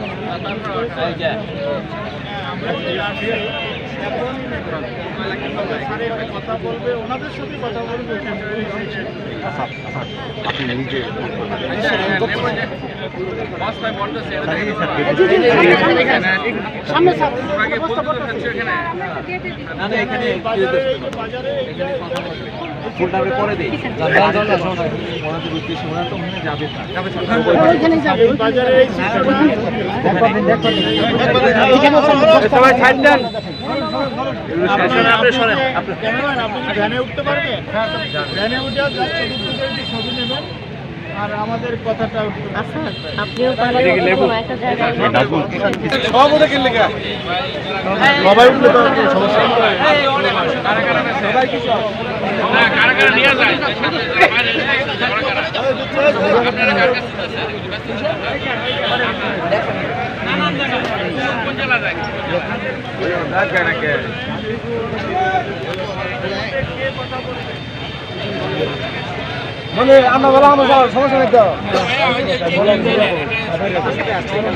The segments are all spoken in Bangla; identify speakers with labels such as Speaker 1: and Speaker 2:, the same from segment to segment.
Speaker 1: হ্যাঁ, কথা বলবে ওনাদের কথা বলবে সামনে স্যার বাজারে বাজারে
Speaker 2: ফুলটা পরে দিই। ওনাদের উদ্দেশ্যে ওরা তো ওখানে যাবে না
Speaker 1: এই বাজারে এই
Speaker 2: সবাই ছাড় দেন
Speaker 1: আপনি ভ্যানে উঠতে পারবেন ভ্যানে উঠে ছবি নেবেন আর আমাদের কথাটা
Speaker 3: আপনিও
Speaker 2: সব কে
Speaker 1: সবাই উঠলে তো সমস্যা
Speaker 2: মানে আমরা বলা আমার সমস্যা নেই তো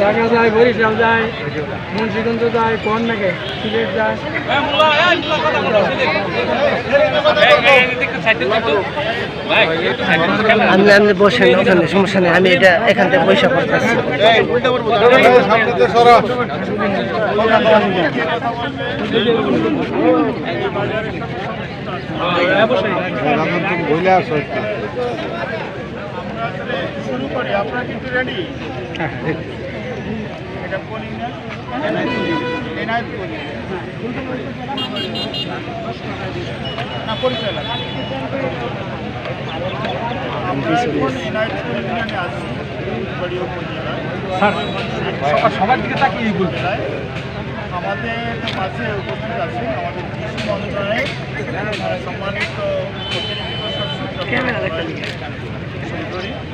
Speaker 2: ঢাকা যায় বরিশাল যায় মুন্সিগঞ্জ যায় কোন নাকি সিলেট যায়
Speaker 4: আপনি আপনি বসেন ওখানে সমস্যা নেই আমি এটা এখান থেকে পয়সা
Speaker 1: আমরা আসলে শুরু করি আপনারা কিন্তু রেডি এটা করি না? এনায়েত করি না পরিচয় লাগে আমরা এখন এনায়েত এখানে আছি বড়ি উপজেলায়।
Speaker 2: সবার দিকে তাকিয়ে বলতে
Speaker 1: আমাদের মাঝে উপস্থিত আছেন আমাদের কৃষি মন্ত্রণালয়ের সম্মানিত প্রতিনিধি সুন্দরী। আর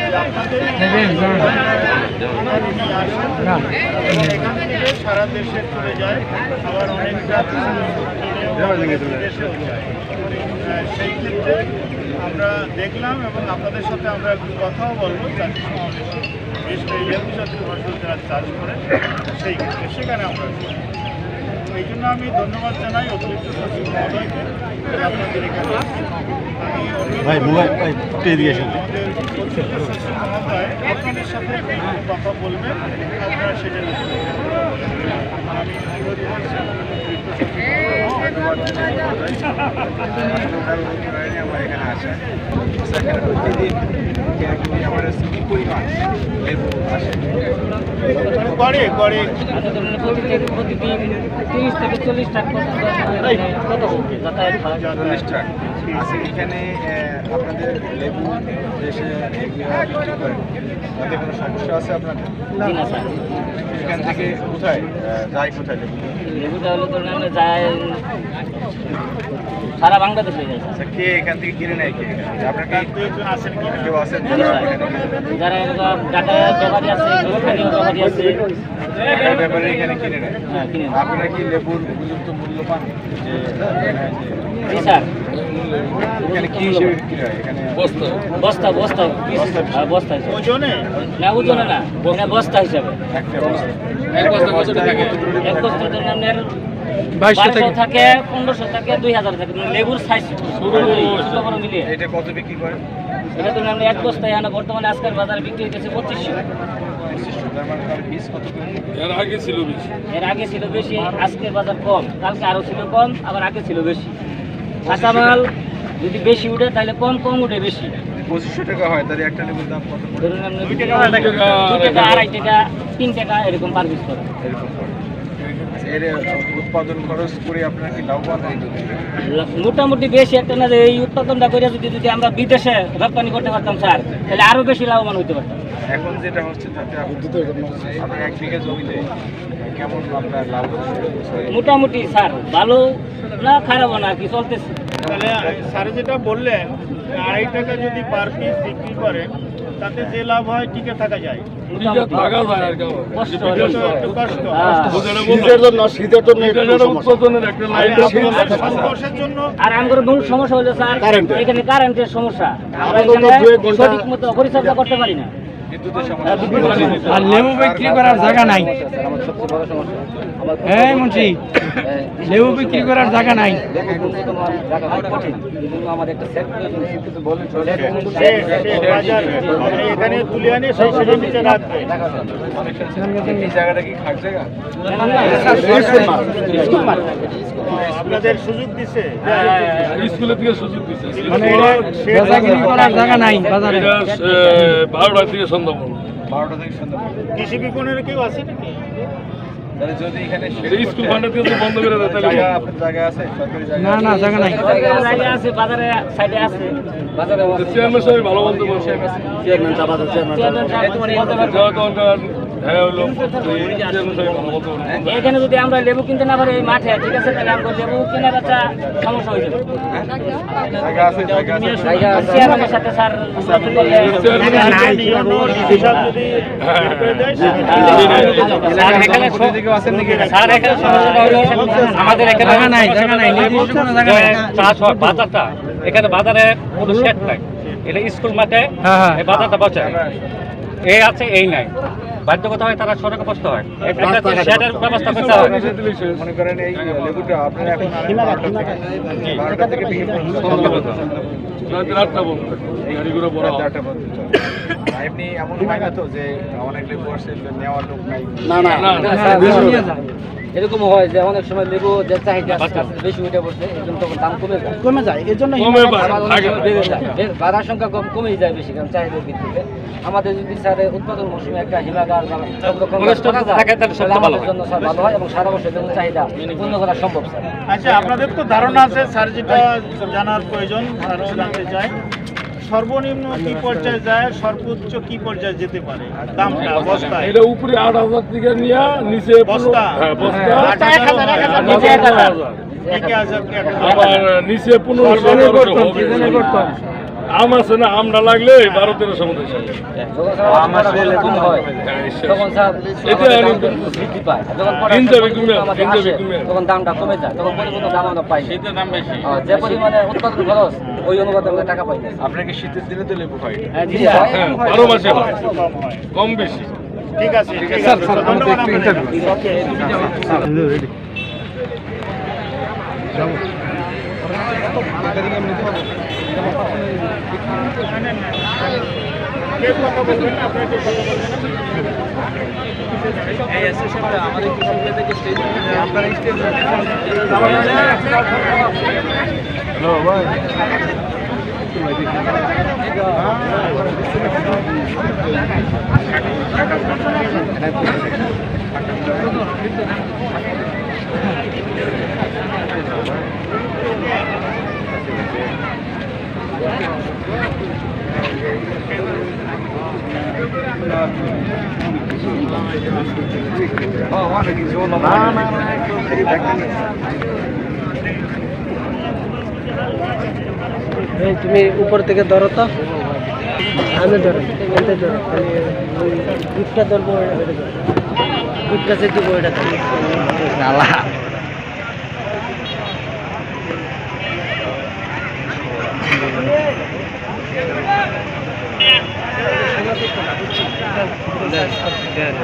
Speaker 1: এখান থেকে সারা দেশে চলে যায় আবার অনেকটা সেই ক্ষেত্রে আমরা দেখলাম এবং আপনাদের সাথে আমরা একটু কথাও বলব চাকরি সমাবেশে বিশেষ করে জাতীয় ফসল যারা চাষ করে সেই ক্ষেত্রে সেখানে আমরা। এই জন্য আমি ধন্যবাদ জানাই অতিরিক্ত সচিব মহোদয়কে। আপনাদের এখানে।
Speaker 2: ভাই, মোবাইল-
Speaker 1: আপনাদের সাথে কথা বলবেন আপনারা সেটা সচিব করে করে
Speaker 4: প্রতিদিন তিরিশ থেকে চল্লিশ টাকা কত? যাতায়াত
Speaker 2: চল্লিশ টাকা আচ্ছা এখানে আপনাদের লেবু দেশে বিক্রি করেন? তাতে কোনো সমস্যা আছে আপনাদের?
Speaker 4: জি না স্যার।
Speaker 2: এখান থেকে কোথায় যায় কোথায় লেবু?
Speaker 4: লেবুটা হলো ধরুন আমরা যাই সারা বাংলাদেশে যাই
Speaker 2: আচ্ছা কে এখান থেকে কিনে নেয় কে আপনার
Speaker 1: আছেন
Speaker 2: কেউ আছেন? যারা
Speaker 4: ঢাকায় ব্যাপারী আছে স্থানীয় ব্যাপারী আছে।
Speaker 2: ব্যাপারে এখানে কিনে নেয়?
Speaker 4: হ্যাঁ কিনে
Speaker 2: আপনারা কি লেবুর উপযুক্ত মূল্য পান? যে
Speaker 4: স্যার।
Speaker 2: এখানে কি হিসেবে বিক্রি হয়? এখানে
Speaker 4: বস্তা বস্তা বস্তা হ্যাঁ, বস্তা হিসাবে।
Speaker 1: ওজনে?
Speaker 4: না ওজনে না মানে বস্তা হিসাবে।
Speaker 2: একটা বস্তা। এক বস্তা কত থাকে?
Speaker 4: এক বস্তা ধরুন আপনার থাকে পনেরোশো থাকে দুই হাজার থাকে। লেবুর সাইজ মিলিয়ে
Speaker 2: এটা কত বিক্রি করেন
Speaker 4: এটা ধরুন আমরা এক বস্তা এখানে বর্তমানে আজকের বাজারে বিক্রি হইতেছে পঁচিশশো।
Speaker 2: মানে তার পিস কত করে?
Speaker 4: এর আগে ছিল বেশি আজকের বাজার কম কালকে আরও ছিল কম আবার আগে ছিল বেশি। কাঁচামাল যদি বেশি উঠে তাহলে কম কম উঠে বেশি।
Speaker 2: পঁচিশশো টাকা হয় তাহলে একটা লেবুর দাম কত
Speaker 4: ধরুন আপনি
Speaker 1: দুই টাকা, আড়াই টাকা।
Speaker 4: তিন টাকা এরকম পার পিস করে।
Speaker 2: এরকম এর উৎপাদন খরচ করে আপনার কি লাভবান হয়
Speaker 4: মোটামুটি বেশি একটা না এই উৎপাদনটা করে যদি যদি আমরা বিদেশে রপ্তানি করতে পারতাম স্যার তাহলে আরও বেশি লাভবান হতে পারতাম।
Speaker 2: এখন যেটা হচ্ছে তাতে আপনার এক বিঘা জমিতে কেমন আপনার লাভ
Speaker 4: মোটামুটি স্যার ভালো না খারাপ না কি চলতেছে?
Speaker 1: তাহলে স্যার যেটা বললেন আড়াই টাকা যদি পার পিস বিক্রি করেন তাতে যে লাভ হয় টিকে থাকা যায়।
Speaker 5: সমস্যা।
Speaker 1: আর
Speaker 4: মূল হলো স্যার এখানে কারেন্টের সমস্যা। আমরা সঠিক মতো পরিচর্যা করতে পারি না।
Speaker 6: আর লেবু বিক্রি করার জায়গা নাই। হ্যাঁ মুন্সি। লেবু বিক্রি করার জায়গা নাই।
Speaker 1: সে- সে বাজার। মানে আপনাদের সুযোগ দিছে?
Speaker 7: স্কুলের থেকে সুযোগ
Speaker 6: মানে করার জায়গা নাই বাজারে।
Speaker 7: এটা থেকে সন্ধ্যা পর্যন্ত
Speaker 2: বারোটা থেকে সন্ধ্যা পর্যন্ত।
Speaker 1: কৃষি বিপণনের কেউ আছে নাকি?
Speaker 2: তাহলে যদি এখানে
Speaker 7: স্কুল ফান্ডের বন্ধ করে দেয় তাহলে
Speaker 2: জায়গা আছে? সরকারি জায়গা
Speaker 6: না না জায়গা নাই।
Speaker 4: জায়গা আছে বাজারে সাইডে আছে। বাজারে
Speaker 7: চেয়ারম্যান সাহেব ভালো বলতে পারছে
Speaker 5: চেয়ারম্যান সাহেব চেয়ারম্যান সাহেব।
Speaker 7: হ্যাঁ
Speaker 4: এখানে যদি আমরা লেবু কিনতে না পারি এই মাঠে ঠিক আছে তাহলে আমরা লেবু কেনা বেচা সমস্যা হয়ে যাবে সাথে স্যার এখানে আমাদের
Speaker 8: বাজারটা বাজারে কোনো সেট নাই এটা স্কুল মাঠে
Speaker 6: হ্যাঁ, হ্যাঁ।
Speaker 8: বাজারটা বসায় এই আছে এই নাই বাধ্যগত হয় তারা সড়কে বসতে হয়। ব্যবস্থা করতে হয়
Speaker 2: মনে করেন এই লেবুটা আপনারা এখন বারোটা থেকে এমনি এমন হয় না তো যে অনেক লেবু আসছে নেওয়ার লোক নাই।
Speaker 5: না না।
Speaker 4: এরকম হয় যে অনেক সময় লেবু যে চাহিদা বেশি উঠে পড়ছে এই জন্য তখন দাম কমে যায়।
Speaker 6: কমে যায় এর জন্য।
Speaker 4: বেড়ে যায়। সংখ্যা কম কমেই যায় বেশি কারণ চাহিদার ভিত্তিতে আমাদের যদি স্যার উৎপাদন মৌসুমে একটা হিমাগার সব রকম আমাদের
Speaker 8: হয়।
Speaker 4: জন্য স্যার ভালো হয় এবং সারা বছর জন্য চাহিদা পূর্ণ করা সম্ভব স্যার।
Speaker 1: আচ্ছা আপনাদের তো ধারণা আছে স্যার যেটা জানার প্রয়োজন জানতে চাই। সর্বনিম্ন কি পর্যায়ে যায় সর্বোচ্চ কি পর্যায়ে যেতে পারে দামটা বস্তা
Speaker 7: এটা উপরে আট হাজার থেকে নিয়ে নিচে
Speaker 1: বস্তা?
Speaker 7: হ্যাঁ বস্তা
Speaker 1: এক হাজার,
Speaker 7: নিচে এক হাজার। আবার নিচে পনেরোশো। আম আছে না লাগলে বারো।
Speaker 4: তখন
Speaker 7: আমি- হবে,
Speaker 4: আসে,
Speaker 7: কিনতে হবে।
Speaker 4: তখন দামটা কমে যায় তখন পরিপূর্ণ দাম আমরা পাই না।
Speaker 8: শীতের দাম বেশি
Speaker 4: যে পরিমাণে উৎপাদন খরচ ওই অনুপাতে আমরা টাকা পাই
Speaker 2: আপনার কি শীতের দিনে তো লেবু হয়
Speaker 4: হ্যাঁ, জি,
Speaker 7: হ্যাঁ
Speaker 4: হয়।
Speaker 7: বারো মাসে হয়
Speaker 1: কম
Speaker 7: বেশি
Speaker 1: ঠিক আছে ঠিক আছে ধন্যবাদ আপনাদের। কে কথা বলবেন আপনারা কে কথা
Speaker 6: এই তুমি উপর থেকে ধরো তো। আমি ধরো, এতে ধরো। ইটটা ধরবো, ওইটা ধরো ইট দিব দেন